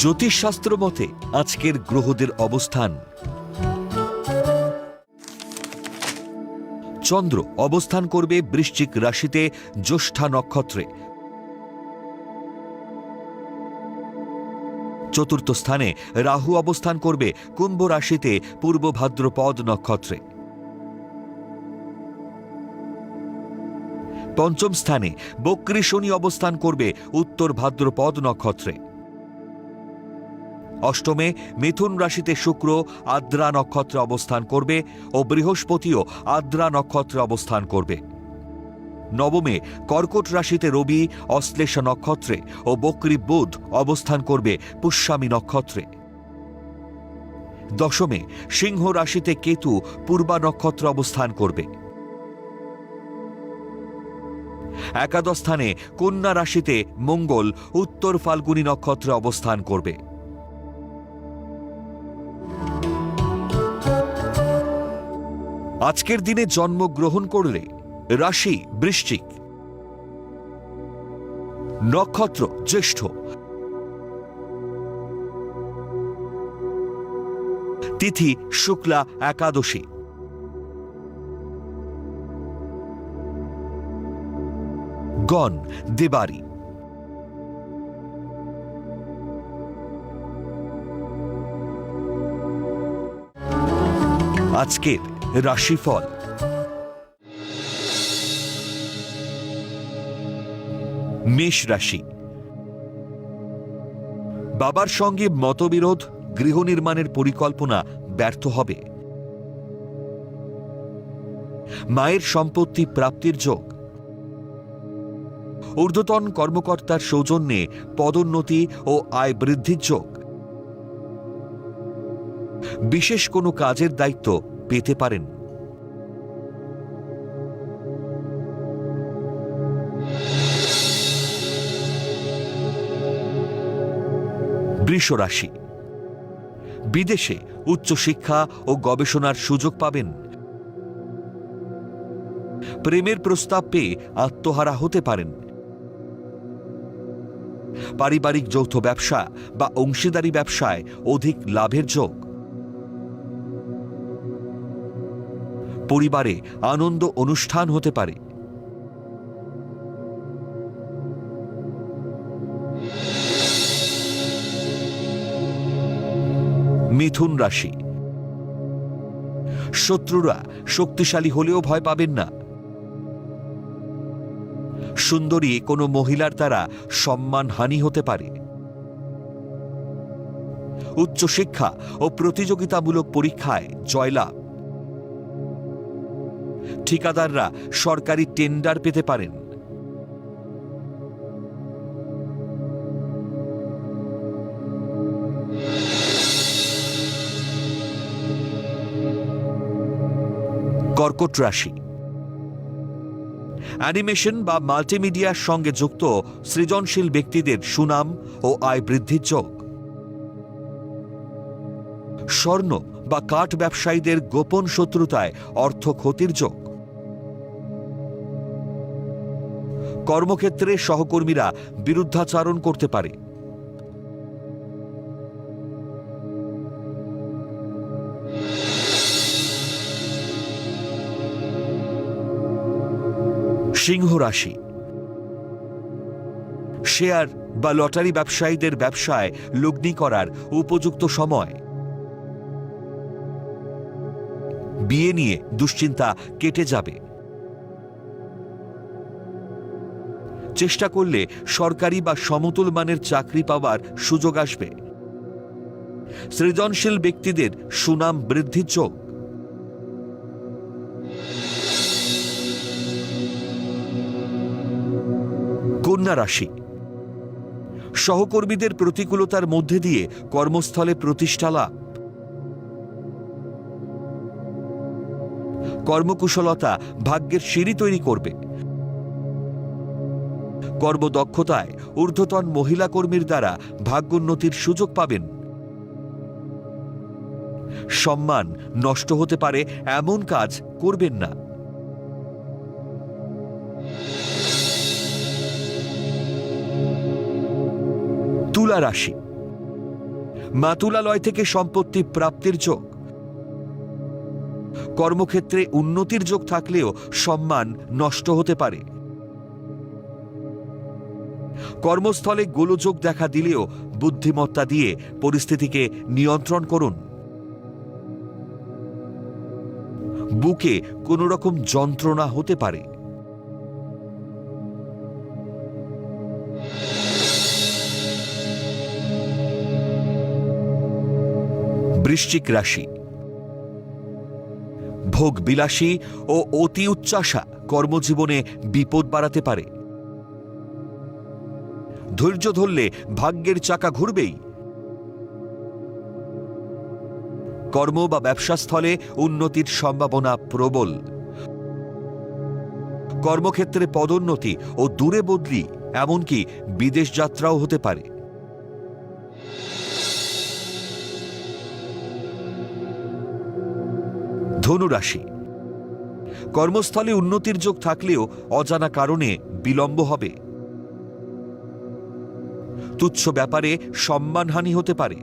জ্যোতিষশাস্ত্র মতে, আজকের গ্রহদের অবস্থান। চন্দ্র অবস্থান করবে বৃশ্চিক রাশিতে জ্যৈষ্ঠা নক্ষত্রে। চতুর্থ স্থানে রাহু অবস্থান করবে কুম্ভ রাশিতে পূর্ব ভাদ্রপদ নক্ষত্রে। পঞ্চম স্থানে বক্রী শনি অবস্থান করবে উত্তর ভাদ্রপদ নক্ষত্রে। অষ্টমে মিথুন রাশিতে শুক্র আদ্রা নক্ষত্রে অবস্থান করবে ও বৃহস্পতিও আদ্রা নক্ষত্রে অবস্থান করবে। নবমে কর্কট রাশিতে রবি, অশ্লেষ নক্ষত্রে ও বক্রী বুধ অবস্থান করবে পুষ্যামী নক্ষত্রে। দশমে সিংহ রাশিতে কেতু পূর্বা নক্ষত্রে অবস্থান করবে। একাদশ স্থানে কন্যা রাশিতে মঙ্গল, উত্তর ফাল্গুনী নক্ষত্রে অবস্থান করবে। আজকের দিনে জন্মগ্রহণ করলে রাশি বৃশ্চিক নক্ষত্র জ্যেষ্ঠ। তিথি শুক্লা একাদশী। গণ দেবারি। আজকের রাশিফল। মেষ রাশি। বাবার সঙ্গে মতবিরোধ, গৃহ নির্মাণের পরিকল্পনা ব্যর্থ হবে। মায়ের সম্পত্তি প্রাপ্তির যোগ। ঊর্ধ্বতন কর্মকর্তার সৌজন্যে পদোন্নতি ও আয় বৃদ্ধির যোগ। বিশেষ কোনো কাজের দায়িত্ব পেতে পারেন। বৃষ রাশি বিদেশে উচ্চশিক্ষা ও গবেষণার সুযোগ পাবেন। প্রেমের প্রস্তাব পেয়ে আত্মহারা হতে পারেন। পারিবারিক যৌথ ব্যবসা বা অংশীদারি ব্যবসায় অধিক লাভের যোগ। পরিবারে আনন্দ অনুষ্ঠান হতে পারে। মিথুন রাশি। শত্রুরা শক্তিশালী হলেও ভয় পাবেন না। সুন্দরী কোনো মহিলার দ্বারা সম্মানহানি হতে পারে। উচ্চশিক্ষা ও প্রতিযোগিতামূলক পরীক্ষায় জয়লাভ। ঠিকাদাররা সরকারি টেন্ডার পেতে পারেন। কর্কট রাশি। অ্যানিমেশন বা মাল্টিমিডিয়ার সঙ্গে যুক্ত সৃজনশীল ব্যক্তিদের সুনাম ও আয় বৃদ্ধির যোগ। স্বর্ণ বা কাঠ ব্যবসায়ীদের গোপন শত্রুতায় অর্থ ক্ষতির যোগ। কর্মক্ষেত্রে সহকর্মীরা বিরুদ্ধাচারণ করতে পারে। সিংহ রাশি। শেয়ার বা লটারি ব্যবসায়ীদের ব্যবসায় লগ্নি করার উপযুক্ত সময়। বিয়ে নিয়ে দুশ্চিন্তা কেটে যাবে। চেষ্টা করলে সরকারি বা সমতুল মানের চাকরি পাওয়ার সুযোগ আসবে। সৃজনশীল ব্যক্তিদের সুনাম বৃদ্ধির যোগ। কন্যা রাশি। সহকর্মীদের প্রতিকূলতার মধ্যে দিয়ে কর্মস্থলে প্রতিষ্ঠা লাভ। কর্মকুশলতা ভাগ্যের সিঁড়ি তৈরি করবে। কর্মদক্ষতায় ঊর্ধ্বতন মহিলা কর্মীর দ্বারা ভাগ্যোন্নতির সুযোগ পাবেন। সম্মান নষ্ট হতে পারে, এমন কাজ করবেন না। তুলা রাশি। মাতুলালয় থেকে সম্পত্তি প্রাপ্তির যোগ। কর্মক্ষেত্রে উন্নতির যোগ থাকলেও সম্মান নষ্ট হতে পারে। কর্মস্থলে গোলযোগ দেখা দিলেও বুদ্ধিমত্তা দিয়ে পরিস্থিতিকে নিয়ন্ত্রণ করুন। বুকে কোনো রকম যন্ত্রণা হতে পারে। বৃশ্চিক রাশি ভোগ বিলাসী ও অতি উচ্চাসা কর্মজীবনে বিপদ বাড়াতে পারে। ধৈর্য ধরলে ভাগ্যের চাকা ঘুরবেই। কর্ম বা ব্যবসাস্থলে উন্নতির সম্ভাবনা প্রবল। কর্মক্ষেত্রে পদোন্নতি ও দূরে বদলি, এমনকি বিদেশ যাত্রাও হতে পারে। ধনুরাশি কর্মস্থলে উন্নতির যোগ থাকলেও অজানা কারণে বিলম্ব হবে। তুচ্ছ ব্যাপারে সম্মানহানি হতে পারে।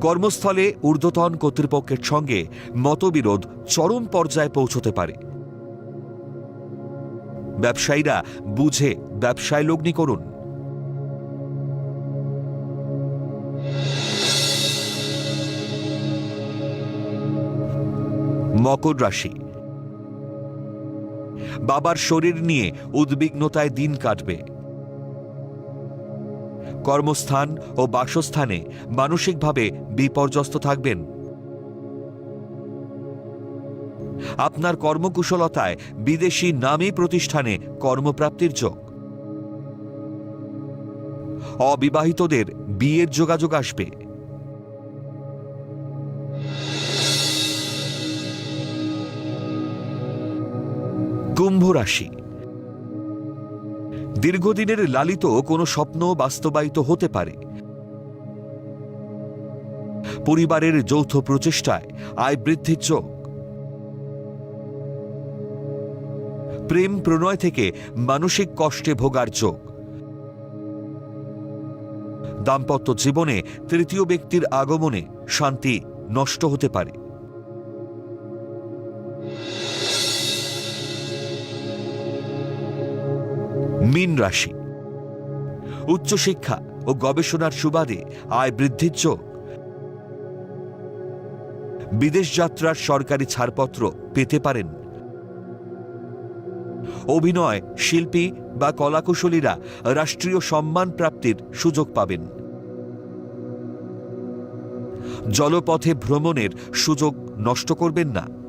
কর্মস্থলে ঊর্ধ্বতন কর্তৃপক্ষের সঙ্গে মতবিরোধ চরম পর্যায়ে পৌঁছতে পারে। ব্যবসায়ীরা বুঝে ব্যবসায় লগ্নি করুন মকর রাশি। বাবার শরীর নিয়ে উদ্বিগ্নতায় দিন কাটবে। কর্মস্থান ও বাসস্থানে মানসিকভাবে বিপর্যস্ত থাকবেন। আপনার কর্মকুশলতায় বিদেশি নামী প্রতিষ্ঠানে কর্মপ্রাপ্তির যোগ। অবিবাহিতদের বিয়ের যোগাযোগ আসবে। কুম্ভ রাশি। দীর্ঘদিনের লালিত কোনো স্বপ্ন বাস্তবায়িত হতে পারে। পরিবারের যৌথ প্রচেষ্টায় আয় বৃদ্ধির যোগ। প্রেম প্রণয় থেকে মানসিক কষ্টে ভোগার যোগ। দাম্পত্য জীবনে তৃতীয় ব্যক্তির আগমনে শান্তি নষ্ট হতে পারে। মীন রাশি। উচ্চশিক্ষা ও গবেষণার সুবাদে আয় বৃদ্ধির যোগ বিদেশ যাত্রার সরকারি ছাড়পত্র পেতে পারেন। অভিনয়, শিল্পী বা কলাকুশলীরা রাষ্ট্রীয় সম্মান প্রাপ্তির সুযোগ পাবেন। জলপথে ভ্রমণের সুযোগ নষ্ট করবেন না।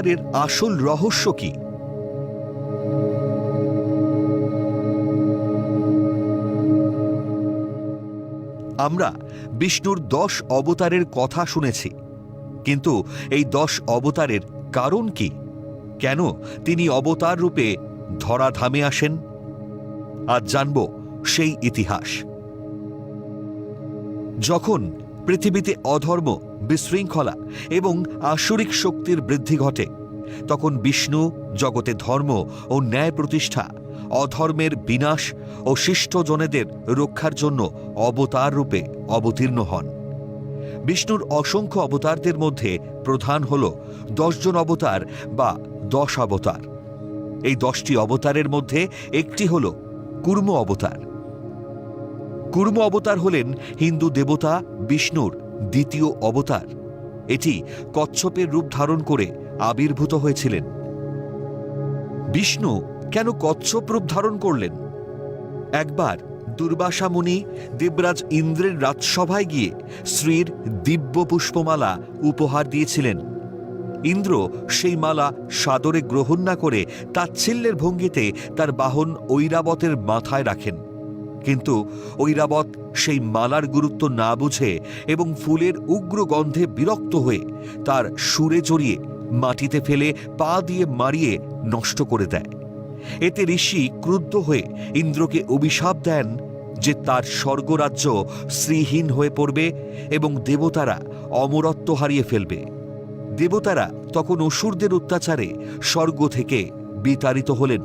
কুর্ম আসল রহস্য কি? আমরা বিষ্ণুর দশ অবতারের কথা শুনেছি, কিন্তু এই দশ অবতারের কারণ কি? কেন তিনি অবতার রূপে ধরাধামে আসেন? আজ জানব সেই ইতিহাস। যখন পৃথিবীতে অধর্ম, বিশৃঙ্খলা এবং আসরিক শক্তির বৃদ্ধি ঘটে। তখন বিষ্ণু, জগতে ধর্ম ও ন্যায় প্রতিষ্ঠা, অধর্মের বিনাশ ও শিষ্টজনেদের রক্ষার জন্য অবতার রূপে অবতীর্ণ হন। বিষ্ণুর অসংখ্য অবতারদের মধ্যে প্রধান হল দশজন অবতার বা দশ অবতার। এই দশটি অবতারের মধ্যে একটি হল কুর্ম অবতার। কুর্ম অবতার হলেন হিন্দু দেবতা বিষ্ণুর দ্বিতীয় অবতার। এটি কচ্ছপের রূপ ধারণ করে আবির্ভূত হয়েছিলেন। বিষ্ণু কেন কচ্ছপ রূপ ধারণ করলেন? একবার দুর্বাসা মুনি দেবরাজ ইন্দ্রের রাজসভায় গিয়ে শ্রীর দিব্য পুষ্পমালা উপহার দিয়েছিলেন। ইন্দ্র সেই মালা সাদরে গ্রহণ না করে তাচ্ছিল্যের ভঙ্গিতে তার বাহন ঐরাবতের মাথায় রাখেন। কিন্তু ঐরাবত সেই মালার গুরুত্ব না বুঝে এবং ফুলের উগ্র গন্ধে বিরক্ত হয়ে তার সুরে জড়িয়ে মাটিতে ফেলে পা দিয়ে মারিয়ে নষ্ট করে দেয়। এতে ঋষি ক্রুদ্ধ হয়ে ইন্দ্রকে অভিশাপ দেন যে তার স্বর্গরাজ্য শ্রীহীন হয়ে পড়বে এবং দেবতারা অমরত্ব হারিয়ে ফেলবে। দেবতারা তখন অসুরদের অত্যাচারে স্বর্গ থেকে বিতাড়িত হলেন।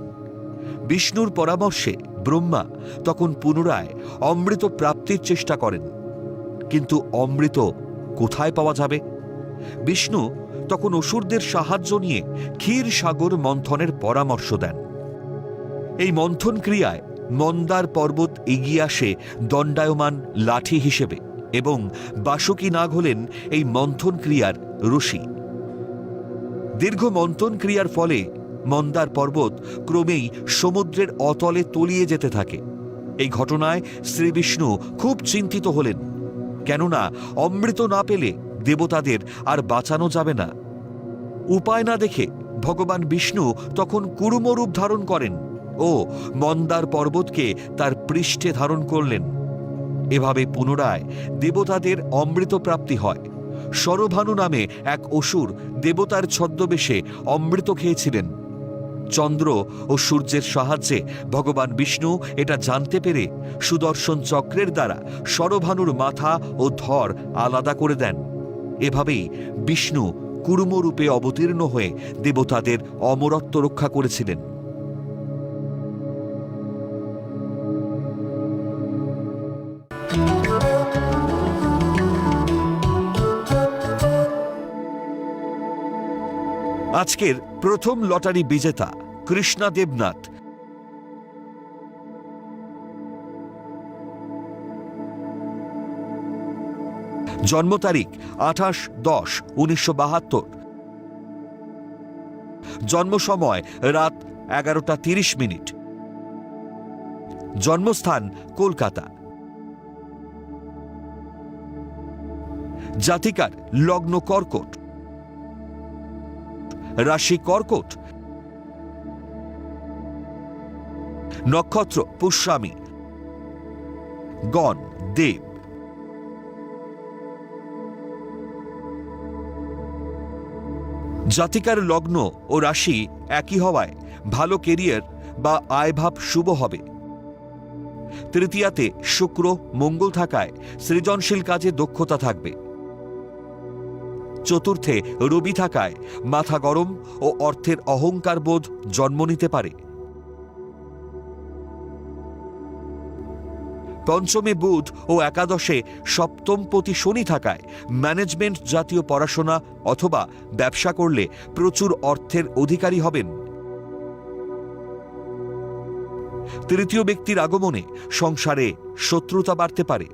বিষ্ণুর পরামর্শে ব্রহ্মা তখন পুনরায় অমৃত প্রাপ্তির চেষ্টা করেন। কিন্তু অমৃত কোথায় পাওয়া যাবে? বিষ্ণু তখন অসুরদের সাহায্য নিয়ে ক্ষীর সাগর মন্থনের পরামর্শ দেন। এই মন্থন ক্রিয়ায় মন্দার পর্বত এগিয়ে আসে দণ্ডায়মান লাঠি হিসেবে এবং বাসুকী নাগ হলেন এই মন্থন ক্রিয়ার ঋষি দীর্ঘ মন্থন ক্রিয়ার ফলে মন্দার পর্বত ক্রমেই সমুদ্রের অতলে তলিয়ে যেতে থাকে। এই ঘটনায় শ্রীবিষ্ণু খুব চিন্তিত হলেন, কেননা অমৃত না পেলে দেবতাদের আর বাঁচানো যাবে না। উপায় না দেখে ভগবান বিষ্ণু তখন কুরুমরূপ ধারণ করেন ও মন্দার পর্বতকে তার পৃষ্ঠে ধারণ করলেন। এভাবে পুনরায় দেবতাদের অমৃত প্রাপ্তি হয়। সরভানু নামে এক অসুর দেবতার ছদ্মবেশে অমৃত খেয়েছিলেন। চন্দ্র ও সূর্যের সাহায্যে ভগবান বিষ্ণু এটা জানতে পেরে সুদর্শন চক্রের দ্বারা সরভানুর মাথা ও ধর আলাদা করে দেন। এভাবেই বিষ্ণু কুর্মরূপে অবতীর্ণ হয়ে দেবতাদের অমরত্ব রক্ষা করেছিলেন। আজকের প্রথম লটারি বিজেতা কৃষ্ণা দেবনাথ। জন্ম তারিখ আঠাশ দশ উনিশশো বাহাত্তর। জন্ম সময় রাত এগারোটা তিরিশ মিনিট। জন্মস্থান কলকাতা। জাতিকার লগ্ন কর্কট। রাশি কর্কট, নক্ষত্র পুষ্যামী, গণ দেব। জাতিকার লগ্ন ও রাশি একই হওয়ায় ভালো কেরিয়ার বা আয়ভাব শুভ হবে। তৃতীয়াতে শুক্র মঙ্গল থাকায় সৃজনশীল কাজে দক্ষতা থাকবে। চতুর্থে রবি থাকায় মাথা গরম ও অর্থের অহংকার বোধ জন্ম নিতে পারে। পঞ্চমে বুধ ও একাদশে সপ্তমপতি শনি থাকায় ম্যানেজমেন্ট জাতীয় পড়াশোনা অথবা ব্যবসা করলে প্রচুর অর্থের অধিকারী হবেন। তৃতীয় ব্যক্তির আগমনে সংসারে শত্রুতা বাড়তে পারে।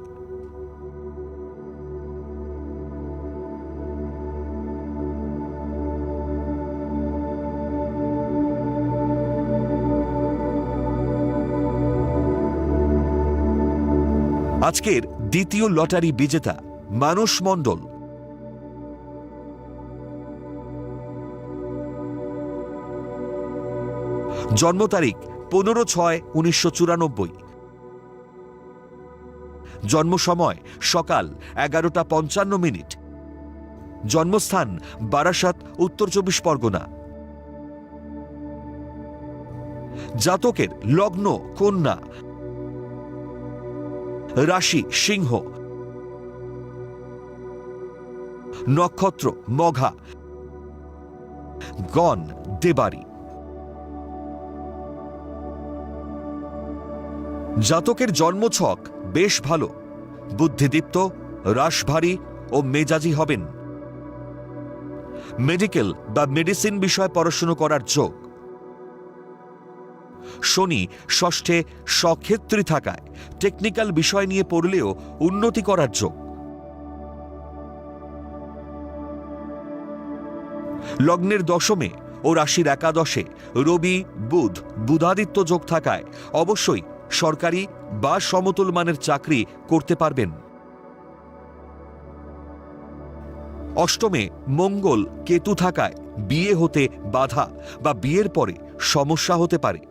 আজকের দ্বিতীয় লটারি বিজেতা মানস মণ্ডল। জন্ম তারিখ পনেরো ছয় উনিশশো চুরানব্বই। জন্ম সময় সকাল এগারোটা পঞ্চান্ন মিনিট। জন্মস্থান বারাসাত, উত্তর চব্বিশ পরগনা। জাতকের লগ্ন, কন্যা রাশি, সিংহ। নক্ষত্র, মঘা। গণ, দেবারি। জাতকের জন্মছক বেশ ভালো। বুদ্ধিদীপ্ত, রাশভারী ও মেজাজি হবেন। মেডিকেল বা মেডিসিন বিষয়ে পড়াশুনো করার যোগ। শনি ষষ্ঠে সক্ষেত্রী থাকায় টেকনিক্যাল বিষয় নিয়ে পড়লেও উন্নতি করার যোগ। লগ্নের দশমে ও রাশির একাদশে রবি, বুধ, বুধাদিত্য যোগ থাকায় অবশ্যই সরকারি বা সমতুল মানের চাকরি করতে পারবেন। অষ্টমে মঙ্গল কেতু থাকায় বিয়ে হতে বাধা বা বিয়ের পরে সমস্যা হতে পারে।